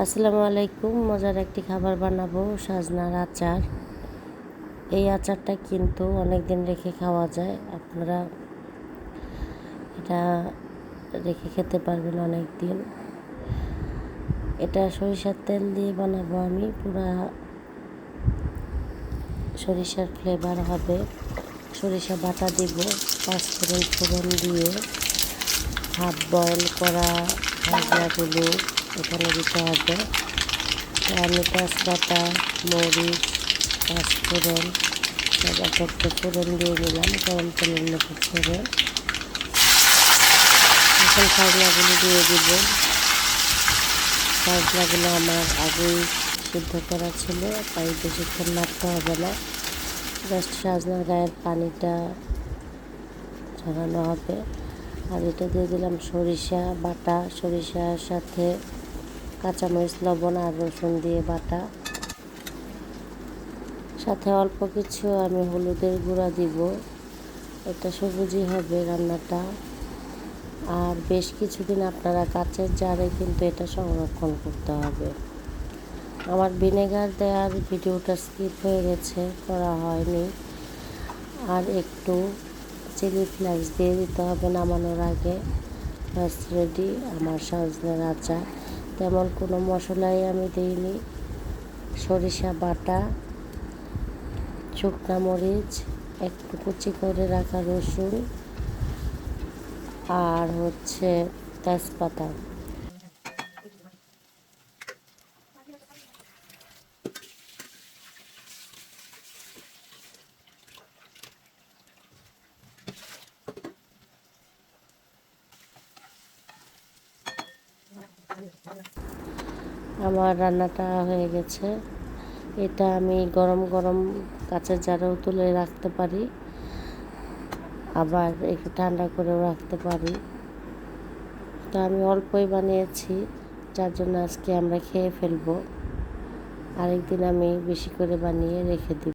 আসসালামু আলাইকুম, মজার একটি খাবার বানাবো, সাজনার আচার। এই আচারটা কিন্তু অনেক দিন রেখে খাওয়া যায়। আপনারা এটা রেখে খেতে পারবেন অনেক দিন এটা সরিষার তেল দিয়ে বানাবো আমি, পুরা সরিষার ফ্লেভার হবে। সরিষা বাটা দিব, পাঁচফোড়ন ফোড়ন দিয়ে। হাফ বয়েল করা ভাজাগুলো এখানে দিতে হবে। আমি তেজপাতা মরিচ, পাঁচফোড়ন সব এক একটা ফোড়ন দিয়ে নিলাম গরম তেলের মতো ছেড়ে। এখন খাজনাগুলো দিয়ে দিব। খাজনাগুলো আমার আগেই সিদ্ধ করা ছিল, তাই বেশিক্ষণ নাড়তে হবে না। জাস্ট সাজনার গায়ের পানিটা ঝরানো হবে। আর এটা দিয়ে দিলাম সরিষা, বাটা, সরিষার সাথে কাঁচামরিচ, লবণ আর রসুন দিয়ে বাটা। সাথে অল্প কিছু আমি হলুদের গুঁড়া দিব। এটা সবুজই হবে রান্নাটা। আর বেশ কিছুদিন আপনারা কাচের জারে কিন্তু এটা সংরক্ষণ করতে হবে। আমার ভিনেগার দেওয়ার ভিডিওটা স্কিপ হয়ে গেছে, করা হয়নি। আর একটু চিলি ফ্লেক্স দিয়ে দিতে হবে নামানোর আগে। রেডি আমার সজনের আচার তেমন কোনো মশলাই আমি দিইনি। সরিষা বাটা, শুকনা মরিচ একটু কুচি করে রাখা রসুন, আর হচ্ছে তেজপাতা। আমার রান্নাটা হয়ে গেছে। এটা আমি গরম গরম কাঁচের জারেও তুলে রাখতে পারি। আবার একটু ঠান্ডা করেও রাখতে পারি। তো আমি অল্পই বানিয়েছি, যার জন্য আজকে আমরা খেয়ে ফেলব। আরেকদিন আমি বেশি করে বানিয়ে রেখে দিব।